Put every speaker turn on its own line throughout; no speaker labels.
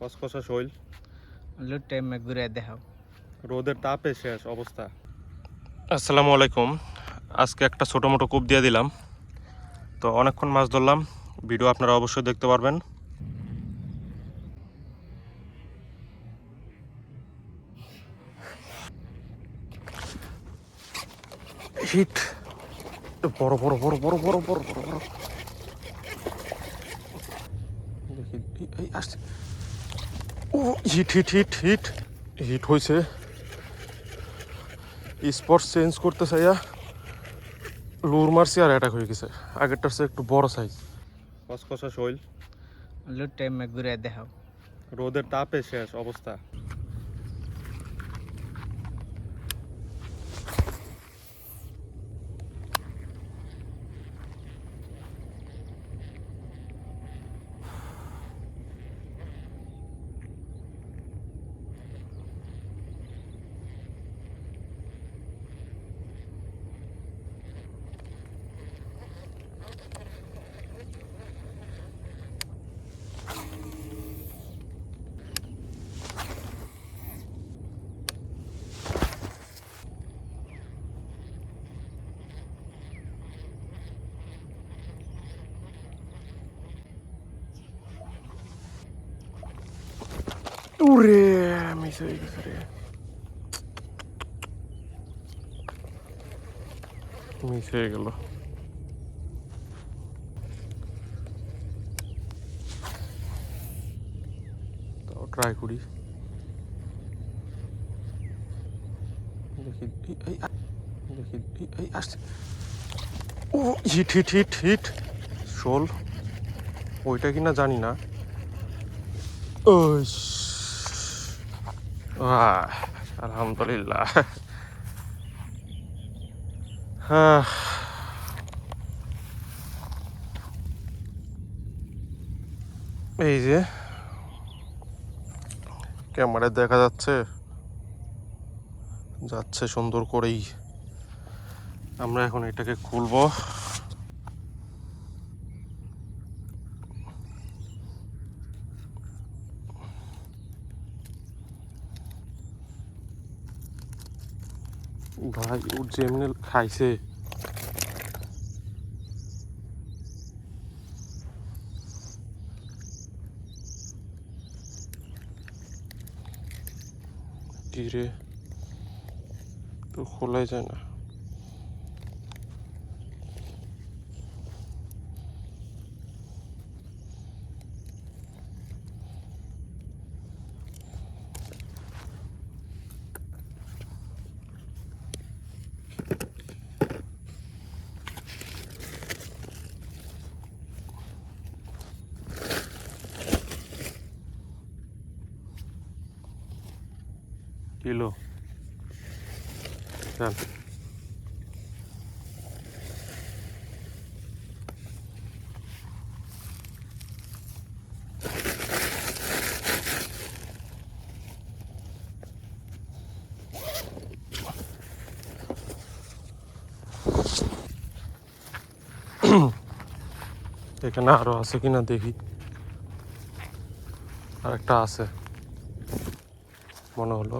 কসকসা শৈল।
লুট টাইমে ঘুরে দেখাও।
রোদের তাপে শেষ অবস্থা। আসসালামু আলাইকুম। আজকে একটা ছোটো মোটো কূপ দিয়ে দিলাম। তো অনেকক্ষণ মাছ ধরলাম। ভিডিও আপনারা অবশ্যই দেখতে পারবেন। হিট বড় বড় বড় বড় বড় বড় বড় বড়। দেখি এই আসছে। ও hit hit hit hit. Hit হয়েছে স্পট চেঞ্জ করতে চাইয়া লুর মারছি আর অ্যাটাক হয়ে গেছে। আগেরটার চেয়ে একটু বড় সাইজ কসকসা শৈল।
লুট টাইম ঘুরে দেখাও।
রোদের তাপে শেষ অবস্থা। উরে মিস হয়ে গেছে রে মিস হয়ে গেল তাও ট্রাই করি দেখি এই- দেখি এই- আসছে ও হিট হিট হিট হিট শোল ওইটা কিনা জানি না ওই আলহামদুলিল্লাহ। হ্যাঁ এই যে ক্যামেরায় দেখা যাচ্ছে যাচ্ছে সুন্দর করেই। আমরা এখন এটাকে খুলবো। ভাই ও যেমনি খাইছে। তো খোলাই যায় না। কিলো চল। এখানে আরও আছে কিনা দেখি। আর একটা আছে। মনে হলো।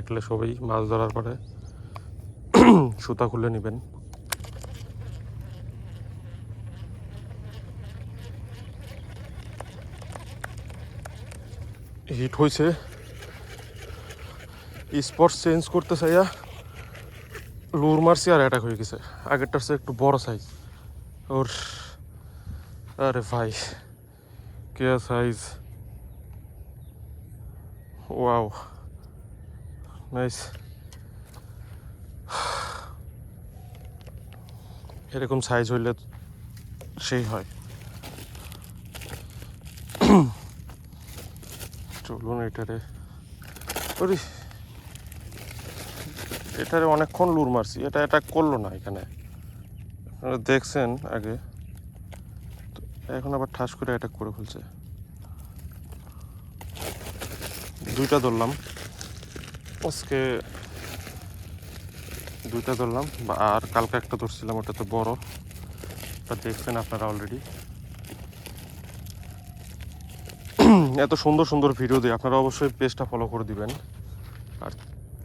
একলে সবাই মাছ ধরার পরে সুতা খুলে নেবেন। হিট হয়েছে স্পট চেঞ্জ করতে চাইয়া লুর মারছি আর অ্যাটাক হয়ে গেছে। আগেরটার সে একটু বড় সাইজ ওর, আরে ভাই, কে সাইজ ওয়াও নাইস এরকম সাইজ হইলে সেই হয়। চলুন এটারে। ওরে। এটারে অনেকক্ষণ লুর মারছি। এটা অ্যাটাক করল না এখানে। আপনারা দেখছেন আগে। তো এখন আবার ঠাস করে অ্যাটাক করে ফেলছে। দুইটা ধরলাম। আজকে দুইটা ধরলাম, বা- আর কালকে একটা ধরছিলাম, ওটা তো বড়। তা দেখছেন আপনারা অলরেডি এত সুন্দর সুন্দর ভিডিও দিই আপনারা অবশ্যই পেজটা ফলো করে দিবেন, আর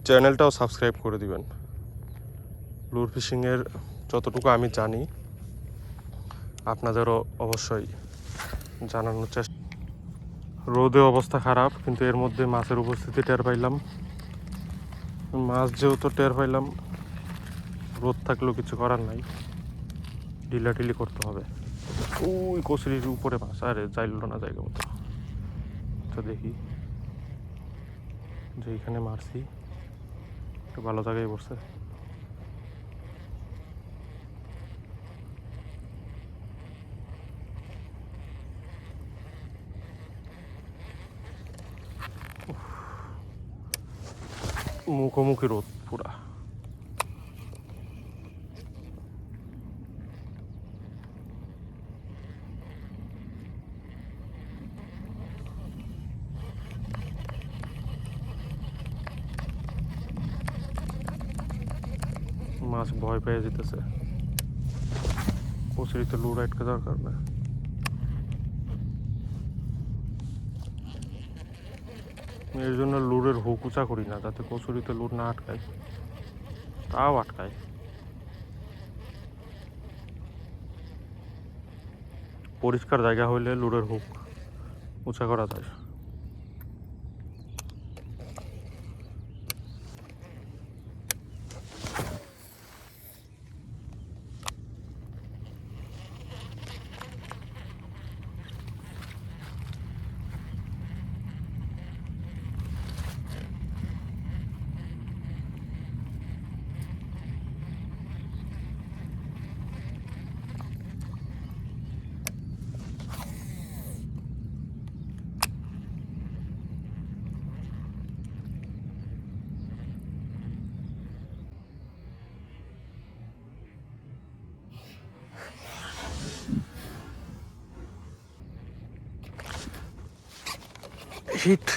চ্যানেলটাও সাবস্ক্রাইব করে দিবেন। লুর ফিশিংয়ের যতটুকু আমি জানি, আপনাদেরও অবশ্যই জানানোর চেষ্টা। রোদে অবস্থা খারাপ, কিন্তু এর মধ্যে মাছের উপস্থিতি টের পাইলাম। মাছ যেহেতু টের পাইলাম, রোদ থাকলেও কিছু করার নাই। ঢিলাঢিলি করতে হবে। ওই কচুরির উপরে মাছ, আরে যাইল না জায়গা মতো। তো দেখি, যে এখানে মারছি, একটু ভালো জায়গায় বসছে মুখোমুখি রোদ পুরা। মাছ ভয় পেয়ে যেতেছে। কচুরিতে লুর আটকে দেওয়ার কারণে এর জন্য লুরের হুকুচা করি না, যাতে কচুরিতে লুর না আটকায়। তাও আটকায়। পরিষ্কার জায়গা হইলে লুরের হুক উঁচা করা যায়। হিট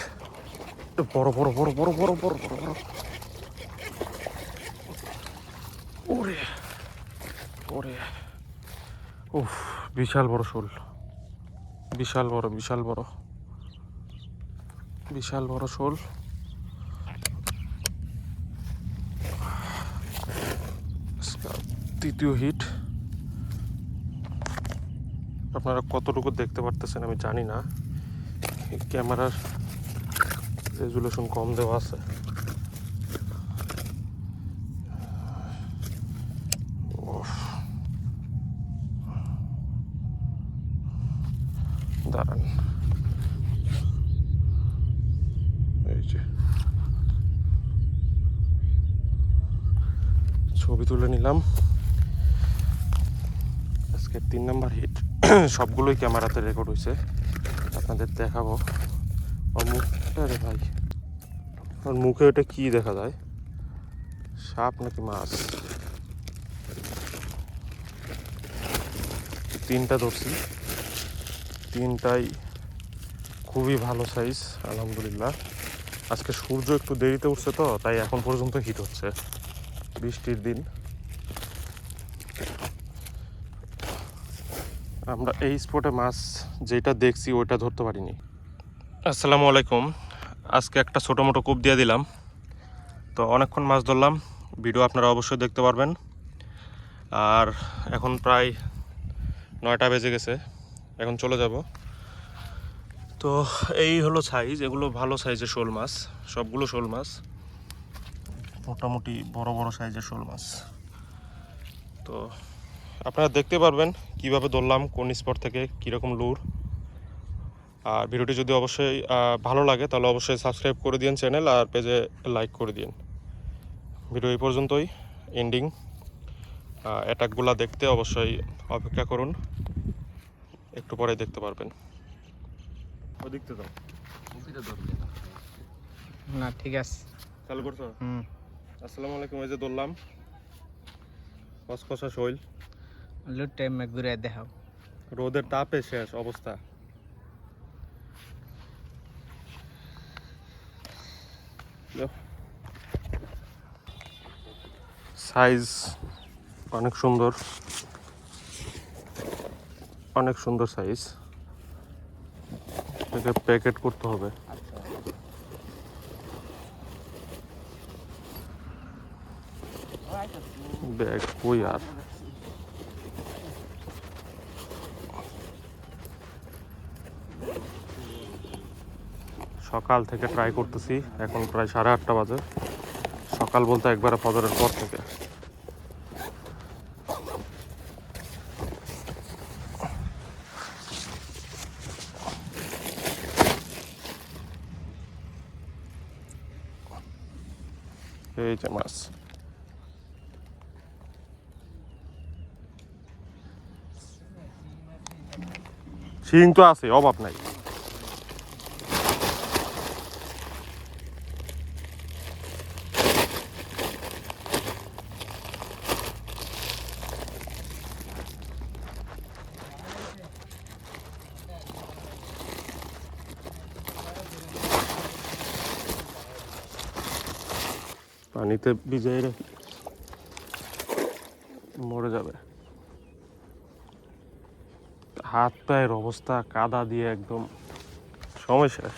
বড় বড় বড় বড় বড় বড় বড় বড়। ওরে ওরে। উফ, বিশাল বড় শোল। বিশাল বড় বিশাল বড়। বিশাল বড় শোল। তৃতীয় হিট। আপনারা কতটুকু দেখতে পারতেছেন আমি জানি না। ক্যামেরার রেজুলেশন কম দেওয়া আছে। দাঁড়ান। এই যে। ছবি তুলে নিলাম। আজকে তিন নাম্বার হিট। সবগুলোই ক্যামেরাতে রেকর্ড হয়েছে। আপনাদের দেখাবো। ওর মুখটা রে ভাই। ওর মুখে ওটা কি দেখা যায়? সাপ নাকি মাছ? তিনটা ধরছি। তিনটাই খুবই ভালো সাইজ আলহামদুলিল্লাহ। আজকে সূর্য একটু দেরিতে উঠছে তো, তাই এখন পর্যন্ত হিট হচ্ছে। বৃষ্টির দিন। আমরা এই স্পটে মাছ যেটা দেখছি, ওইটা ধরতে পারিনি। আসসালামু আলাইকুম। আজকে একটা ছোটো মোটো কূপ দিয়ে দিলাম। তো অনেকক্ষণ মাছ ধরলাম। ভিডিও আপনারা অবশ্যই দেখতে পারবেন। আর এখন প্রায় নয়টা বেজে গেছে। এখন চলে যাব। তো এই হলো সাইজ এগুলো ভালো সাইজের শোল মাছ। সবগুলো শোল মাছ। মোটামুটি বড় বড় সাইজের শোল মাছ। তো আপনারা দেখতে পারবেন কীভাবে ধরলাম কোন স্পট থেকে কীরকম লুর আর ভিডিওটি যদি অবশ্যই ভালো লাগে তাহলে অবশ্যই সাবস্ক্রাইব করে দিন চ্যানেল আর পেজে লাইক করে দিন ভিডিও এই পর্যন্তই এন্ডিং অ্যাটাকগুলো দেখতে অবশ্যই অপেক্ষা করুন একটু পরে দেখতে পারবেন। ওদিকতে দাও।
না ঠিক আছে।
চালু করছ?
হুম।
আসসালামু আলাইকুম এই যে ধরলাম। কসকসা শৈল।
লুট টাইমে ঘুরে দেখাও।
রোদের তাপে শেষ অবস্থা। সাইজ অনেক সুন্দর। অনেক সুন্দর সাইজ। একে প্যাকেট করতে হবে। ব্যাগ কই আর? সকাল থেকে ট্রাই করতেছি। এখন প্রায় সাড়ে আটটা বাজে। সকাল বলতে একবারে ফজরের পর থেকে। এই যে মাছ। শিং তো আছে, অভাব নাই। পানিতে রাখি মরে যাবে। হাত পায়ের অবস্থা কাদা দিয়ে একদম। সময় শেষ।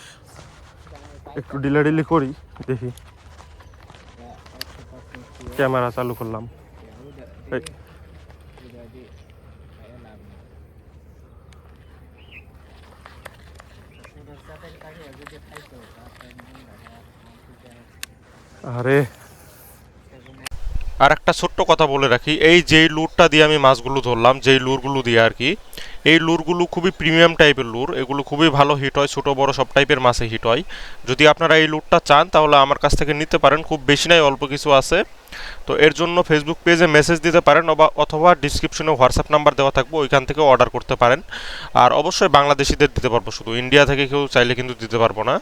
একটু ডিলাডিলি করি, দেখি। ক্যামেরা চালু করলাম। আরে। আর একটা ছোট্ট কথা বলে রাখি, এই যেই লুরটা দিয়ে আমি মাছগুলো ধরলাম, যেই লুরগুলো দিয়ে আর কি, এই লুরগুলো খুবই প্রিমিয়াম টাইপের লুর, এগুলো খুবই ভালো হিট হয়, ছোটো, বড় সব টাইপের মাছে হিট হয়। যদি আপনারা এই লুরটা চান, তাহলে আমার কাছ থেকে নিতে পারেন, খুব বেশি নাই, অল্প কিছু আছে। তো এর জন্য ফেসবুক পেজে মেসেজ দিতে পারেন অথবা ডিসক্রিপশনে হোয়াটসঅ্যাপ নাম্বার দেওয়া থাকবে, ওইখান থেকে অর্ডার করতে পারেন। আর অবশ্যই বাংলাদেশিদের দিতে পারব শুধু ইন্ডিয়া থেকে কেউ চাইলে কিন্তু দিতে পারব না।